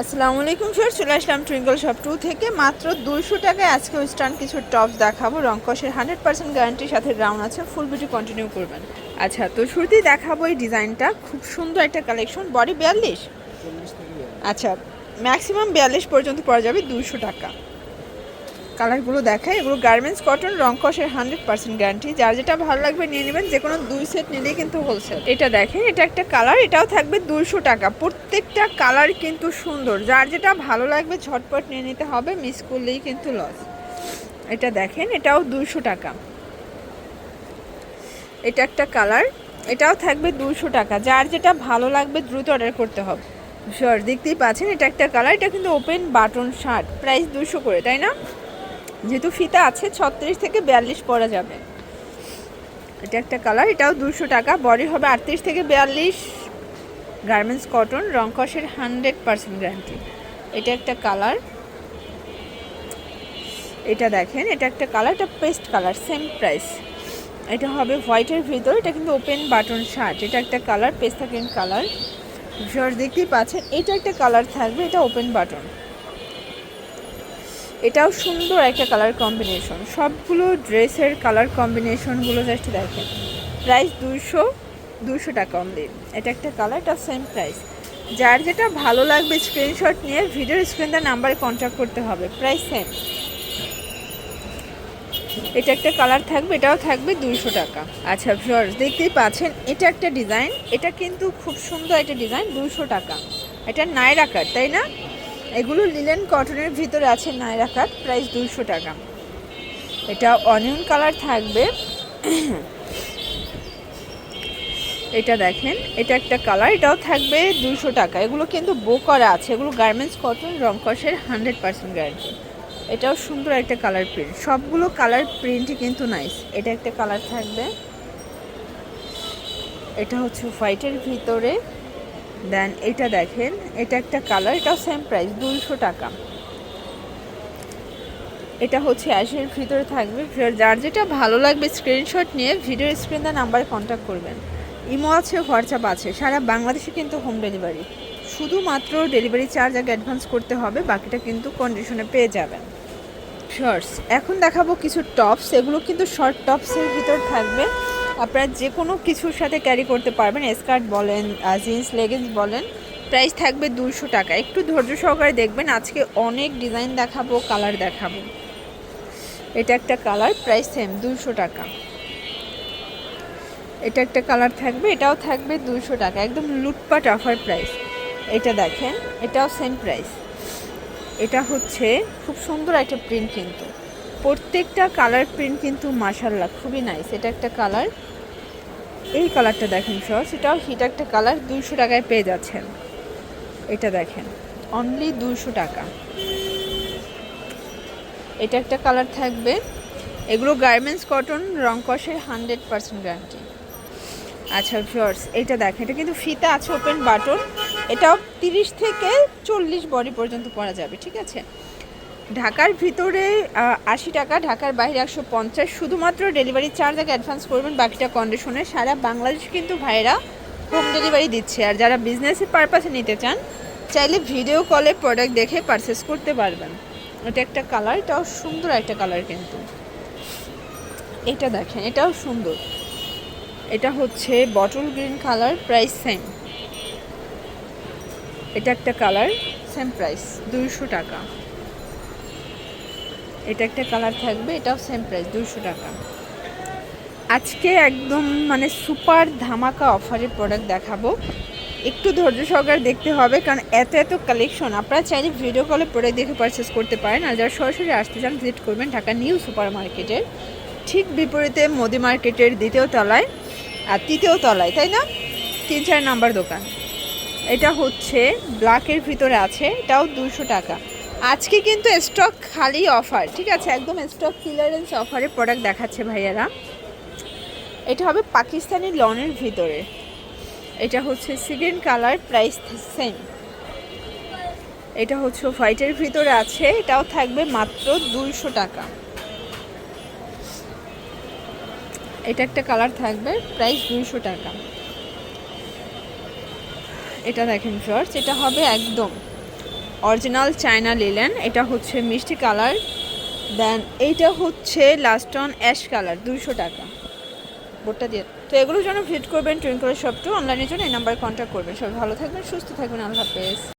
আসসালামু আলাইকুম স্যার চলে আসলাম টুইঙ্কল শপ টু থেকে। মাত্র দুইশো টাকায় আজকে ওয়েস্টার্ন কিছু টপস দেখাবো। রংকসের হান্ড্রেড পার্সেন্ট গ্যারান্টির সাথে রাউন্ড আছে। ফুল বিউটি কন্টিনিউ করবেন। আচ্ছা তো শুরুতেই দেখাবো এই ডিজাইনটা খুব সুন্দর একটা কালেকশন বডি বিয়াল্লিশ? আচ্ছা ম্যাক্সিমাম বিয়াল্লিশ পর্যন্ত পড়া যাবে দুইশো টাকা। কালারগুলো দেখায়, এগুলো গার্মেন্টস কটন রংকসের হান্ড্রেড পার্সেন্ট গ্যারান্টি যার যেটা ভালো লাগবে নিয়ে নেবেন, যে কোনো দুই সেট নিলেই কিন্তু হোলসেল এটা দেখেন, এটা একটা কালার এটাও থাকবে দুইশো টাকা। প্রত্যেকটা কালার কিন্তু সুন্দর। যার যেটা ভালো লাগবে ঝটপট নিয়ে নিতে হবে মিস করলেই কিন্তু লস এটা দেখেন, এটাও দুইশো টাকা। এটা একটা কালার এটাও থাকবে দুশো টাকা। যার যেটা ভালো লাগবে দ্রুত অর্ডার করতে হবে। শিওর দেখতেই পাচ্ছেন, এটা একটা কালার এটা কিন্তু ওপেন বাটন শার্ট প্রাইস দুশো করে, তাই না? যেহেতু ফিতা আছে, ছত্রিশ থেকে বিয়াল্লিশ পরা যাবে। এটা একটা কালার, এটাও দুশো টাকা। বডি হবে আটত্রিশ থেকে বিয়াল্লিশ। গার্মেন্টস কটন রংকসের হান্ড্রেড পার্সেন্ট গ্যারান্টি। এটা একটা কালার। এটা দেখেন, এটা একটা কালার, এটা পেস্ট কালার সেম প্রাইস এটা হবে হোয়াইটের ভিতর, এটা কিন্তু ওপেন বাটন শার্ট। এটা একটা কালার পেস্তা গ্রিন কালার। ভিউয়ার দেখতেই পাচ্ছেন, এটা একটা কালার থাকবে, এটা ওপেন বাটন। এটাও সুন্দর একটা কালার কম্বিনেশন সবগুলো ড্রেসের কালার কম্বিনেশনগুলো জাস্ট দেখেন। প্রাইস দুশো দুশো টাকা অনলি এটা একটা কালার এটা সেম প্রাইস যার যেটা ভালো লাগবে স্ক্রিনশট নিয়ে ভিডিওর স্ক্রিনটার নাম্বারে কন্ট্যাক্ট করতে হবে। প্রাইস সেম এটা একটা কালার থাকবে, এটাও থাকবে দুইশো টাকা। আচ্ছা ভিউয়ার্স দেখতেই পাচ্ছেন, এটা একটা ডিজাইন এটা কিন্তু খুব সুন্দর একটা ডিজাইন দুইশো টাকা। এটা নায়রা কাট তাই না? এগুলো লিলেন কটনের ভিতরে আছে নায়রা কাট প্রাইস দুইশো টাকা। এটা অনিয়ন কালার থাকবে। এটা দেখেন, এটা একটা কালার এটাও থাকবে দুইশো টাকা। এগুলো কিন্তু বো করা আছে, এগুলো গার্মেন্টস কটন রংকসের হান্ড্রেড পার্সেন্ট গ্যারান্টি এটাও সুন্দর একটা কালার প্রিন্ট সবগুলো কালার প্রিন্টই কিন্তু নাইস এটা একটা কালার থাকবে। এটা হচ্ছে হোয়াইটের ভিতরে। দেন এটা দেখেন, এটা একটা কালার, এটাও সেম প্রাইস দুইশো টাকা। এটা হচ্ছে অ্যাশের ভিতরে থাকবে। যার যেটা ভালো লাগবে স্ক্রিনশট নিয়ে ভিডিও স্ক্রিন দা নাম্বারে কন্ট্যাক্ট করবেন। ইমো আছে হোয়াটসঅ্যাপ আছে, সারা বাংলাদেশে কিন্তু হোম ডেলিভারি শুধুমাত্র ডেলিভারি চার্জ আগে অ্যাডভান্স করতে হবে, বাকিটা কিন্তু কন্ডিশনে পেয়ে যাবেন। শর্টস এখন দেখাবো কিছু টপস এগুলো কিন্তু শর্ট টপসের ভিতর থাকবে। আপনারা যে কোনো কিছুর সাথে ক্যারি করতে পারবেন স্কার্ট বলেন জিন্স লেগিংস বলেন প্রাইস থাকবে দুশো টাকা। একটু ধৈর্য সহকারে দেখবেন, আজকে অনেক ডিজাইন দেখাবো কালার দেখাবো। এটা একটা কালার প্রাইস সেম দুশো টাকা। এটা একটা কালার থাকবে, এটাও থাকবে দুশো টাকা। একদম লুটপাট অফার প্রাইস এটা দেখেন, এটাও সেম প্রাইস এটা হচ্ছে খুব সুন্দর একটা প্রিন্ট কিন্তু। প্রত্যেকটা কালার প্রিন্ট কিন্তু মাসাল্লাহ খুবই নাইস এটা একটা কালার এই কালারটা দেখেন সস এটাও হিট একটা কালার দুইশো টাকায় পেয়ে যাচ্ছেন। এটা দেখেন অনলি দুইশো টাকা। এটা একটা কালার থাকবে। এগুলো গার্মেন্টস কটন রংকসের হান্ড্রেড পার্সেন্ট গ্যারান্টি আচ্ছা ভিওর্স এটা দেখেন, এটা কিন্তু ফিতা আছে ওপেন বাটন এটাও তিরিশ থেকে চল্লিশ বডি পর্যন্ত পরা যাবে, ঠিক আছে? ঢাকার ভিতরে আশি টাকা, ঢাকার বাইরে একশো পঞ্চাশ। শুধুমাত্র ডেলিভারি চার্জ আগে অ্যাডভান্স করবেন বাকিটা কন্ডিশনে সারা বাংলাদেশ কিন্তু ভাইরা হোম ডেলিভারি দিচ্ছে। আর যারা বিজনেসের পারপাসে নিতে চান, চাইলে ভিডিও কলে প্রোডাক্ট দেখে পারচেস করতে পারবেন। এটা একটা কালার এটাও সুন্দর একটা কালার কিন্তু। এটা দেখেন, এটাও সুন্দর। এটা হচ্ছে bottle green colour price same এটা একটা কালার সেম প্রাইস দুইশো টাকা। এটা একটা কালার থাকবে, এটাও সেম প্রাইস দুশো টাকা। আজকে একদম মানে সুপার ধামাকা অফারের প্রোডাক্ট দেখাবো। একটু ধৈর্য সহকারে দেখতে হবে, কারণ এত এত কালেকশন আপনারা চাইলে ভিডিও কলে প্রোডাক্ট দেখে পারচেস করতে পারেন, আর যারা সরাসরি আসতে চান ভিজিট করবেন ঢাকা নিউ সুপার মার্কেটের ঠিক বিপরীতে মোদি মার্কেটের দ্বিতীয় তলায়, আর তৃতীয় তলায়, তাই না? তিন চার নাম্বার দোকান। এটা হচ্ছে ব্ল্যাকের ভিতরে আছে, এটাও দুশো টাকা। আজকে কিন্তু স্টক খালি অফার ঠিক আছে? একদম স্টক ক্লিয়ারেন্স অফারে প্রোডাক্ট দেখাচ্ছে ভাইয়ারা। এটা হবে পাকিস্তানি লনের ভিতরে। এটা হচ্ছে সিগ্রিন কালার প্রাইস সেম এটা হচ্ছে হোয়াইটের ভিতরে আছে, এটাও থাকবে মাত্র দুইশো টাকা। এটা একটা কালার থাকবে প্রাইস দুইশো টাকা। এটা দেখেন শর্টস এটা হবে একদম অরিজিনাল চায়না লিলেন, এটা হচ্ছে মিষ্টি কালার। দেন এইটা হচ্ছে লাস্ট অন অ্যাশ কালার দুইশো টাকা। বোর্ডটা দিয়ে তো এগুলোর জন্য ভিজিট করবেন টুইঙ্কলের শপটু অনলাইনের জন্য এই নাম্বারে কন্ট্যাক্ট করবেন। সবাই ভালো থাকবেন, সুস্থ থাকবেন, আল্লাহ হাফেজ।